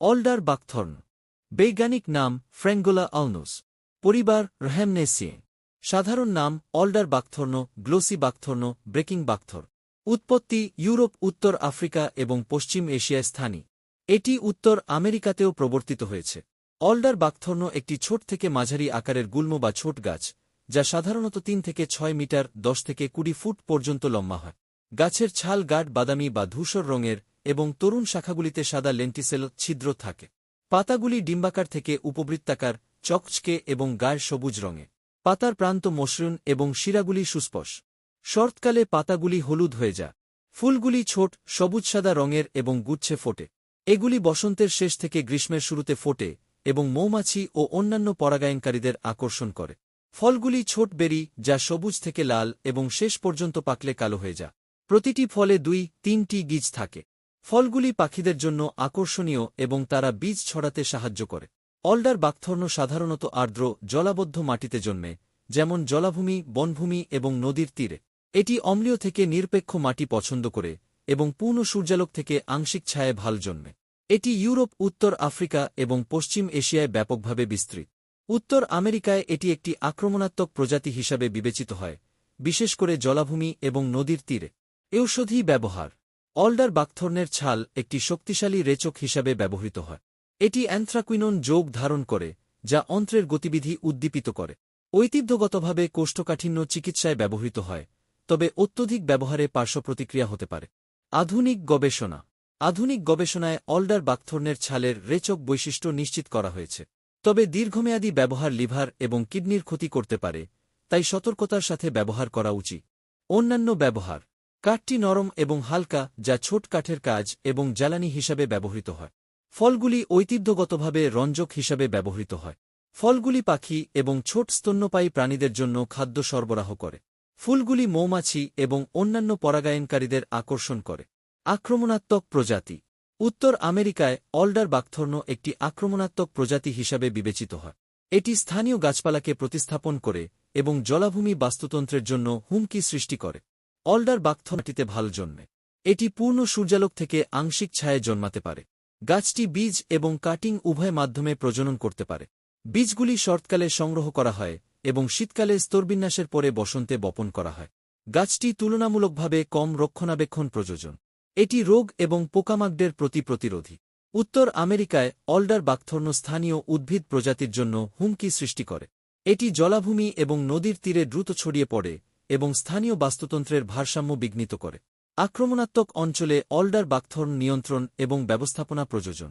Older buckthorn. বৈজ্ঞানিক নাম ফ্র্যাঙ্গোলা আলনুস। পরিবার রহ্যামনেসিয়ে সাধারণ নাম alder buckthorn, glossy buckthorn, breaking buckthorn উৎপত্তি ইউরোপ, উত্তর আফ্রিকা এবং পশ্চিম এশিয়ায় স্থানী। এটি উত্তর আমেরিকাতেও প্রবর্তিত হয়েছে। অলডার বাকথর্ন একটি ছোট থেকে মাঝারি আকারের গুল্ম বা ছোট গাছ, যা সাধারণত তিন থেকে ছয় মিটার, দশ থেকে কুড়ি ফুট পর্যন্ত লম্বা হয়। গাছের ছাল গাঢ় বাদামি বা ধূসর রঙের এবং তরুণ শাখাগুলিতে সাদা লেন্টিসেল ছিদ্র থাকে। পাতাগুলি ডিম্বাকার থেকে উপবৃত্তাকার, চকচকে এবং গায়ের সবুজ রঙে। পাতার প্রান্ত মসৃণ এবং শিরাগুলি সুস্পশ শরৎকালে পাতাগুলি হলুদ হয়ে যা ফুলগুলি ছোট, সবুজ সাদা রঙের এবং গুচ্ছে ফোটে। এগুলি বসন্তের শেষ থেকে গ্রীষ্মের শুরুতে ফোটে এবং মৌমাছি ও অন্যান্য পরাগায়নকারীদের আকর্ষণ করে। ফলগুলি ছোট বেরি, যা সবুজ থেকে লাল এবং শেষ পর্যন্ত পাকলে কালো হয়ে যা প্রতিটি ফলে দুই, তিনটি গিজ থাকে। ফলগুলি পাখিদের জন্য আকর্ষণীয় এবং তারা বীজ ছড়াতে সাহায্য করে। অল্ডার বাকথর্ন সাধারণত আর্দ্র, জলাবদ্ধ মাটিতে জন্মে, যেমন জলাভূমি, বনভূমি এবং নদীর তীরে। এটি অম্লীয় থেকে নিরপেক্ষ মাটি পছন্দ করে এবং পূর্ণ সূর্যালোক থেকে আংশিক ছায়ে ভালো জন্মে। এটি ইউরোপ, উত্তর আফ্রিকা এবং পশ্চিম এশিয়ায় ব্যাপকভাবে বিস্তৃত। উত্তর আমেরিকায় এটি একটি আক্রমণাত্মক প্রজাতি হিসাবে বিবেচিত হয়, বিশেষ করে জলাভূমি এবং নদীর তীরে। ঔষধি ব্যবহার অলডার বাকথর্নের ছাল একটি শক্তিশালী রেচক হিসাবে ব্যবহৃত হয়। এটি অ্যান্থ্রাকুইনন যোগ ধারণ করে, যা অন্ত্রের গতিবিধি উদ্দীপিত করে। ঐতিহ্যগতভাবে কোষ্ঠকাঠিন্য চিকিৎসায় ব্যবহৃত হয়, তবে অত্যধিক ব্যবহারে পার্শ্বপ্রতিক্রিয়া হতে পারে। আধুনিক গবেষণা। আধুনিক গবেষণায় অলডার বাকথর্নের ছালের রেচক বৈশিষ্ট্য নিশ্চিত করা হয়েছে। তবে দীর্ঘমেয়াদী ব্যবহার লিভার এবং কিডনির ক্ষতি করতে পারে, তাই সতর্কতার সাথে ব্যবহার করা উচিত। অন্যান্য ব্যবহার। কাঠটি নরম এবং হালকা, যা ছোট কাঠের কাজ এবং জ্বালানি হিসাবে ব্যবহৃত হয়। ফলগুলি ঐতিহ্যগতভাবে রঞ্জক হিসাবে ব্যবহৃত হয়। ফলগুলি পাখি এবং ছোট স্তন্যপায়ী প্রাণীদের জন্য খাদ্য সরবরাহ করে। ফুলগুলি মৌমাছি এবং অন্যান্য পরাগায়নকারীদের আকর্ষণ করে। আক্রমণাত্মক প্রজাতি। উত্তর আমেরিকায় অল্ডার বাকথর্ন একটি আক্রমণাত্মক প্রজাতি হিসাবে বিবেচিত হয়। এটি স্থানীয় গাছপালাকে প্রতিস্থাপন করে এবং জলাভূমি বাস্তুতন্ত্রের জন্য হুমকি সৃষ্টি করে। অলডার বাকথর্নটিতে ভালো জন্মে। এটি পূর্ণ সূর্যালোক থেকে আংশিক ছায়ে জন্মাতে পারে। গাছটি বীজ এবং কাটিং উভয় মাধ্যমে প্রজনন করতে পারে। বীজগুলি শরৎকালে সংগ্রহ করা হয় এবং শীতকালে স্তরবিন্যাসের পরে বসন্তে বপন করা হয়। গাছটি তুলনামূলকভাবে কম রক্ষণাবেক্ষণ প্রযোজন। এটি রোগ এবং পোকামাকড়ের প্রতি প্রতিরোধী। উত্তর আমেরিকায় অলডার বাকথর্ন স্থানীয় উদ্ভিদ প্রজাতির জন্য হুমকি সৃষ্টি করে। এটি জলাভূমি এবং নদীর তীরে দ্রুত ছড়িয়ে পড়ে এবং স্থানীয় বাস্তুতন্ত্রের ভারসাম্য বিঘ্নিত করে। আক্রমণাত্মক অঞ্চলে অল্ডার বাকথর্ন নিয়ন্ত্রণ এবং ব্যবস্থাপনা প্রযোজন।